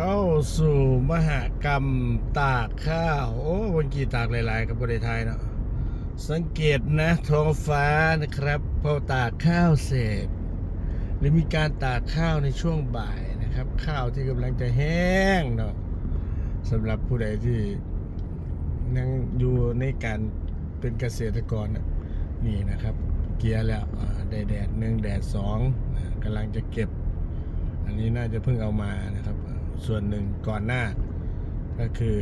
เข้าสู่มหากรรมตากข้าว โอ้วันกี่ตากหลาย ๆ กับบริไทยเนาะสังเกตนะท้องฟ้านะครับพอตากข้าวเสร็จหรือมีการตากข้าวในช่วงบ่ายนะครับ ข้าวที่กำลังจะแห้งเนาะสำหรับผู้ใดที่ยังอยู่ในการเป็นเกษตรกรนี่นะครับ เกียร์แล้วได้แดดหนึ่งแดดสองกำลังจะเก็บ อันนี้น่าจะเพิ่งเอามานะครับ ส่วนหนึ่งก่อนหน้า ก็คือ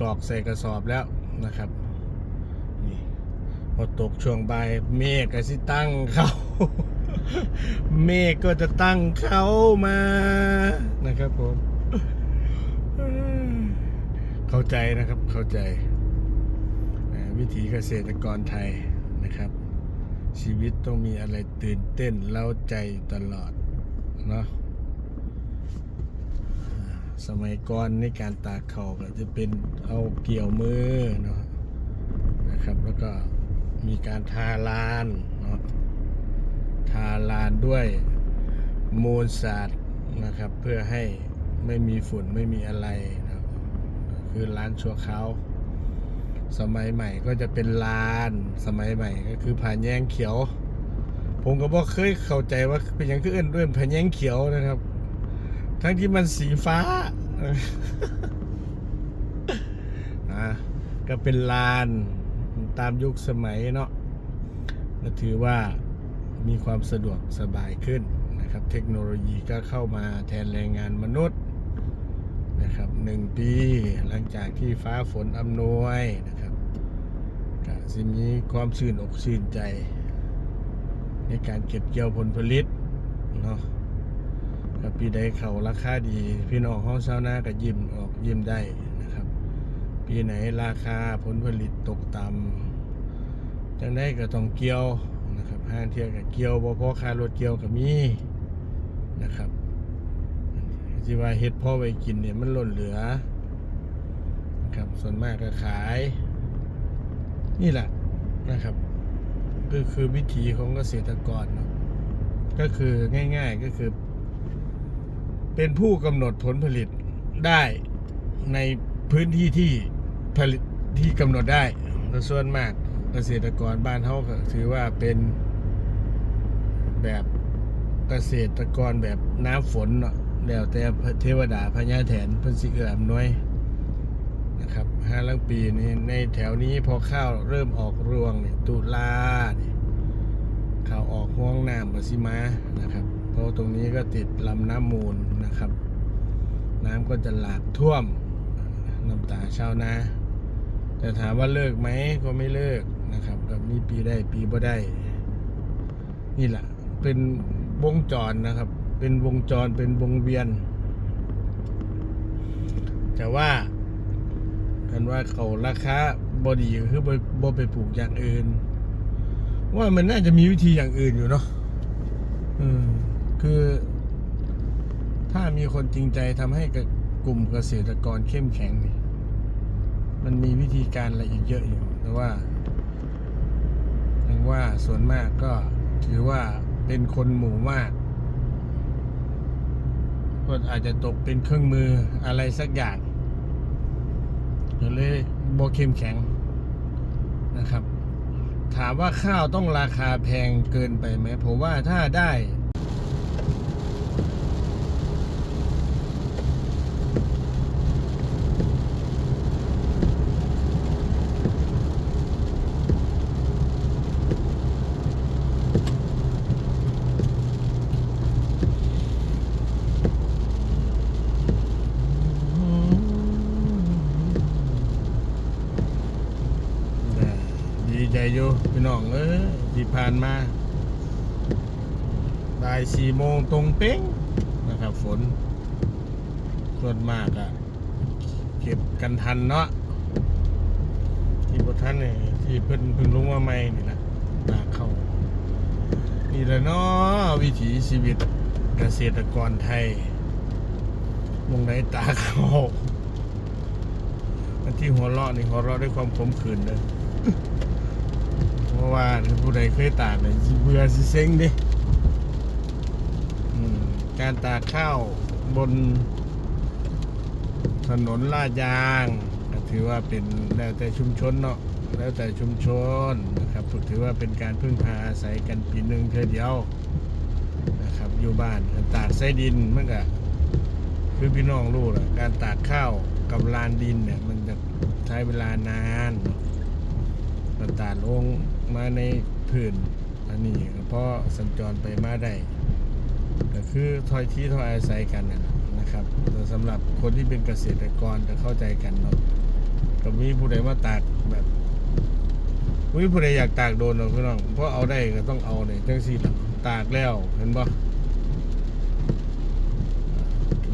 กรอกใส่กระสอบแล้วนะครับนี่พอตกช่วงบ่ายเมฆก็สิตั้งเขา เมฆก็จะตั้งเขามานะครับผมเข้าใจนะครับเข้าใจวิถีเกษตรกรไทยนะครับ ชีวิตต้องมีอะไรตื่นเต้นเล้าใจตลอด เนาะสมัยก่อนในการตากเขาวก็จะเป็นเอาเกี่ยวมือเนาะนะครับ แล้วก็มีการทาลานเนาะทาลานด้วยมูลสาดนะครับ เพื่อให้ไม่มีฝุ่นไม่มีอะไรนะคือร้านชั่วคราวสมัยใหม่ก็จะเป็นลาน สมัยใหม่ก็คือผ่านแยงเขียว ผมก็บอกเคยเข้าใจว่าเป็นอย่างคือเอื่นด้วยผ่นแยงเขียวนะครับ ทั้งที่มันสีฟ้าอะก็เป็นลานตามยุคสมัยเนาะก็ถือว่ามีความสะดวกสบายขึ้นนะครับ เทคโนโลยีก็เข้ามาแทนแรงงานมนุษย์นะครับหนึ่งปีหลังจากที่ฟ้าฝนอำนวยนะครับก็สิมีความชื่นอกชื่นใจ ในการเก็บเกี่ยวผลผลิตเนาะปีใดเขาราคาดี พี่น้องห้องเช้าวนาก็ยิ้มออกยิ้มได้นะครับ ปีไหนราคาผลผลิตตกต่ำจังได้ก็ต้องเกี่ยวนะครับห้างเที่ยวกับเกี่ยวบ่พอคารถเกี่ยวก็มีนะครับที่ว่าเฮ็ดพ่อไวกินเนี่ยมันหล่นเหลือนะครับส่วนมากก็ขาย นี่แหละนะครับ ก็คือวิถีของเกษตรกรเนาะก็คือง่าย ๆก็คือ เป็นผู้กำหนดผลผลิตได้ในพื้นที่ที่ผลิตที่กำหนดได้และส่วนมากเกษตรกรบ้านเขาก็ถือว่าเป็นแบบเกษตรกรแบบน้ำฝนเนาะแล้วแต่เทวดาพญาแถนเพิ่นสิเอื้ออำนวยนะครับห้าลังปีนี้ในแถวนี้พอข้าวเริ่มออกรวงเนี่ยตุลา อกห้วงน้ำบสิมานะครับ เพราะตรงนี้ก็ติดลำน้ำมูลนะครับ น้ำก็จะหลากท่วมน้ำตาชาวนาแต่ถามว่าเลิกไหมก็ไม่เลิกนะครับก็มีปีได้ปีบ่ได้ นี่แหละเป็นวงจรนะครับ เป็นวงจรเป็นวงเวียน แต่ว่ากันว่าเขาราคาบอดีคือบ่บ่ไปปลูกอย่างอื่น ว่ามันน่าจะมีวิธีอย่างอื่นอยู่เนาะ อืมคือ ถ้ามีคนจริงใจทำให้กับกลุ่มเกษตรกรเข้มแข็งนี่มันมีวิธีการอะไรอีกเยอะอยู่ แต่ว่ายังว่าส่วนมากก็ถือว่าเป็นคนหมู่มาก ก็อาจจะตกเป็นเครื่องมืออะไรสักอย่างก็เลยโบเข้มแข็ง ถามว่าข้าวต้องราคาแพงเกินไปไหมผมว่าถ้าได้ ดีใจ อยู่พี่น้องเอ้ยที่ผ่านมาบ่ายสี่โมงตรงเป้งนะครับ ฝน ส่วนมากอะเก็บกันทันเนาะที่บท่านเนี่ยที่เพิ่นเพิ่งลงมาใหม่นี่นะตาเข้านี่แหละเนาะวิถีชีวิตเกษตรกรไทยมงไหนตาเข้าอันที่หัวเราะนี่หัวเราะด้วยความขมขื่นเลย เพราะว่าผู้ใดเคยตากเนี่ยเบื่อสิเซ็งดิการตากข้าวบนถนนลาดยางถือว่าเป็นแล้วแต่ชุมชนเนาะแล้วแต่ชุมชนนะครับถือว่าเป็นการพึ่งพาอาศัยกันปีหนึ่งเธอเดียวนะครับอยู่บ้านการตากไส้ดินมันก็คือพี่น้องรู้แหละการตากข้าวกับลานดินเนี่ยมันจะใช้เวลานานเนาะมันตากลง มาในพื้นอันนี้ก็เพราะสัญจรไปมาได้ก็คือถอยที่ถอยอาศัยกันนะครับแต่สำหรับคนที่เป็นเกษตรกรจะเข้าใจกันเนาะก็มีผู้ใดมาตากแบบมีผู้ใดอยากตากโดนเราพี่น้องเพราะเอาได้ก็ต้องเอาเนี่ยจังสี่ตากแล้วเห็นบ่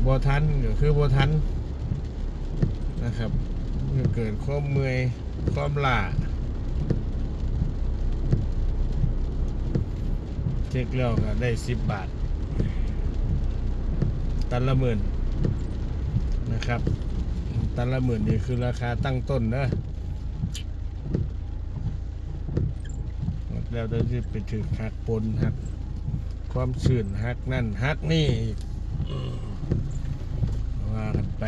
บ่ทันก็คือบทันนะครับเกิดความเมื่อยความล้า เช็คแล้วก็ได้สิบบาท ตันละหมื่นนะครับ ตันละหมื่นนี่คือราคาตั้งต้นนะแล้วจะไปถึงหักปนหักความชื่นหักนั่นหักนี่ว่ากันไป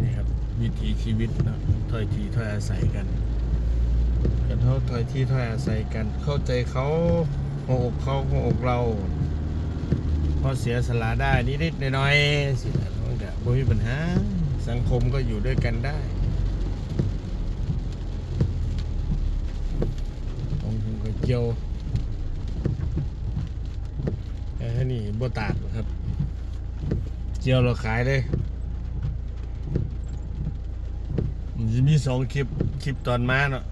นี่ครับวิถีชีวิตนะถ้อยทีถ้อยอาศัยกัน กันเท่าถอยที่ถอยอาศัยกัน เข้าใจเขาหัวอกเขาหัวอกเราพอเสียสละได้นิดๆหน้อยๆสินะมันก็บ่มีปัญหา สังคมก็อยู่ด้วยกันได้องค์ก็เกี่ยวแต่ถ้านี่บ่ตากหรอกครับ เจียวเราขายเลยมันจะมีสองคลิป คลิปตอนมาเนาะ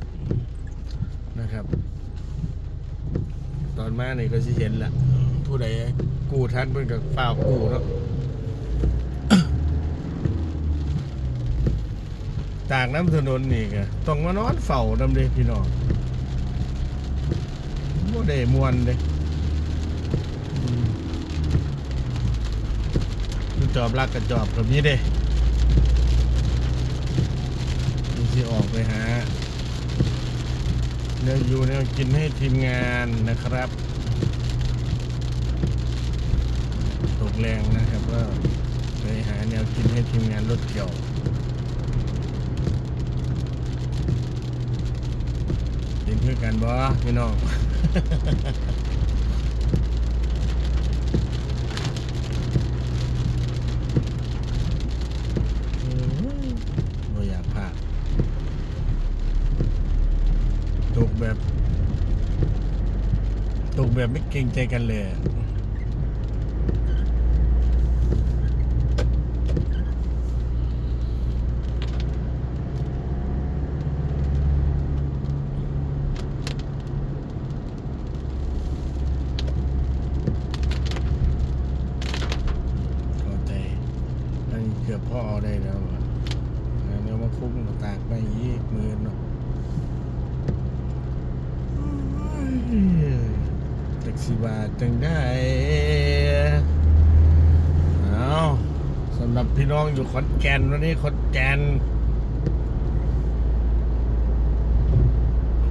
นะครับ ตอนมาเนี่ก็สิเห็นแหละผู้ใดกู้ทันเพิ่นกับฝ้ากู้เนาะตากน้ำถนนนี่ก็ต้องมานอนเฝ้านำเด้พี่น้องบ่ได้มวนเด้จอบรักกับจอบกับนี้เด้นี่สิออกไปหา เนวอยูเนี่ยกินให้ทีมงานนะครับ ตกแรงนะครับก็ไปหาแนวกินให้ทีมงานรถเกี่ยวกินเพื่อกันบ่พี่น้อง ไม่อยากพลาด ตกแบบ ตก แบบไม่เกรงใจกันเลยอะเข้าใจอันนี้เกือบพ่อเอาได้แล้วอะแล้วเนี่ยมาคุ้มตากไปอีกมือเนาะ แท็กซี่บาจังได้เอาสำหรับพี่น้องอยู่ขอนแก่นวันนี้ขอนแก่น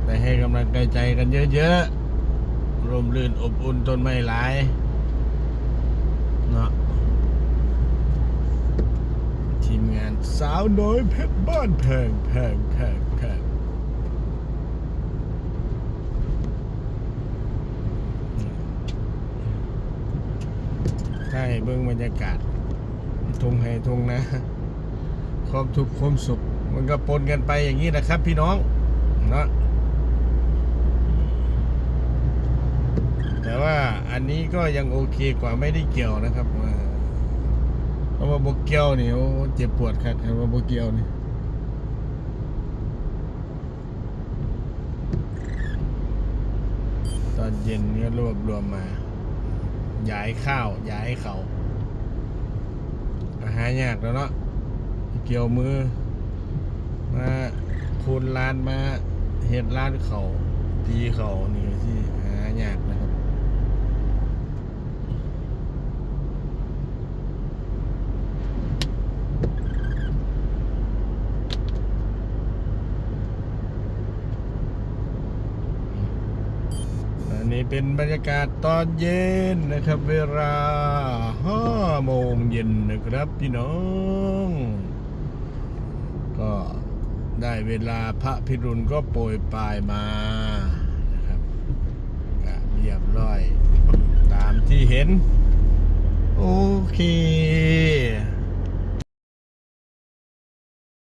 ไปให้กำลังใจกันเยอะๆร่มรื่นอบอุ่นต้นไม้หลายเนาะทีมงานสาวน้อยเพชรบ้านแพงแพงแพง ใช่เบื้องบรรยากาศทงไฮทงนะ ความทุกข์ความสุข มันก็ปนกันไปอย่างนี้นะครับ พี่น้องเนาะแต่ว่าอันนี้ก็ยังโอเคกว่าไม่ได้เกี่ยวนะครับเพราะว่าบกเกี่ยวนี่โอ้เจ็บปวดครับคำว่าบกเกี่ยวนี่ตอนเย็นก็รวบรวมมา ย้ายข้าวย้ายเขาอาหารยากแล้วเนาะเกี่ยวมือ มาคูณร้านมาเห็ดร้านเขาตีเขานี่ที่หายากนะครับ อันนี้ เป็นบรรยากาศตอนเย็นนะครับ เวลาห้าโมงเย็นนะครับพี่น้อง ก็ได้เวลาพระพิรุณก็โปรยปลายมานะครับก็เรียบร้อย ตามที่เห็น โอเค